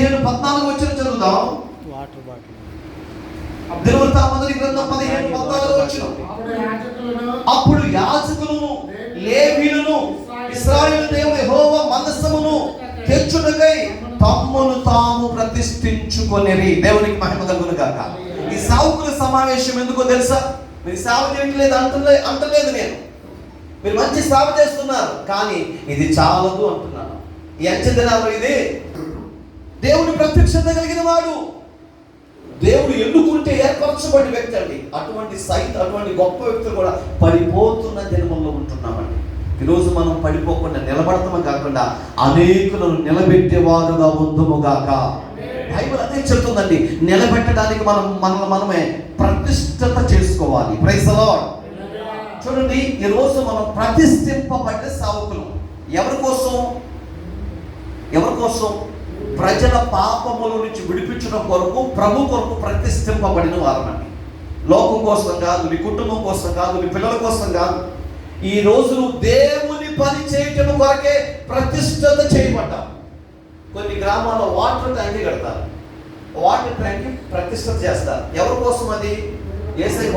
పదిహేను పద్నాలుగు వచ్చిన చదువుదాం. Water bottle. దినవృత్త మొదటి గ్రంథం పదిహేను పద్నాలుగు వచ్చిన. అప్పుడు యాజకులను యాజకులను లేవీలను ఇస్రాయేలు దేవుని యెహోవా మందసమును తెచ్చుటకై తమ్మును తాము ప్రతిష్ఠించుకొనిరి. దేవునికి మహిమ కలుగును గాక. ఈ సావుకుల సమావేశం ఎందుకో తెలుసా? మీరు సేవ చేయట్లేదు అంటలే అంటలేదు నేను. మీరు మంచి సేవ చేస్తున్నారు. కానీ ఇది చాలదు అంటున్నాను. ఈ అంచె దినాలు ఇది దేవుని ప్రత్యక్షత కలిగిన వాడు. దేవుడు ఎన్నుకుంటే ఏర్పరచబడిన వ్యక్తి అండి. అటువంటి సైట్ అటువంటి గొప్ప వ్యక్తులు కూడా పడిపోతున్న జన్మంలో ఉంటున్నామండి. ఈరోజు మనం పడిపోకుండా నిలబడతాము కాకుండా అనేకులను నిలబెట్టేవారుగా ఉందముగాక బైబిల్ అదే చెప్తుందండి. నిలబెట్టడానికి మనం మనల్ని మనమే ప్రతిష్టత చేసుకోవాలి. ప్రైసలో చూడండి ఈ రోజు మనం ప్రతిష్ఠింపబడ్డ సావుకులు ఎవరి కోసం? ఎవరి కోసం? ప్రజల పాపముల నుంచి విడిపించడం కొరకు ప్రభు కొరకు ప్రతిష్ఠింపబడిన వారమండి లోకం కోసం కాదు నీ కుటుంబం కోసం కాదు నీ పిల్లల కోసం కాదు. ఈ రోజు నువ్వు దేవుని పని చేయటం కొరకే ప్రతిష్టత చేయబడ్డావు. కొన్ని గ్రామాల్లో వాటర్ ట్యాంక్ కడతారు. వాటర్ ట్యాంక్ ప్రతిష్ట చేస్తారు. ఎవరి కోసం అది? ఏసై కోసం.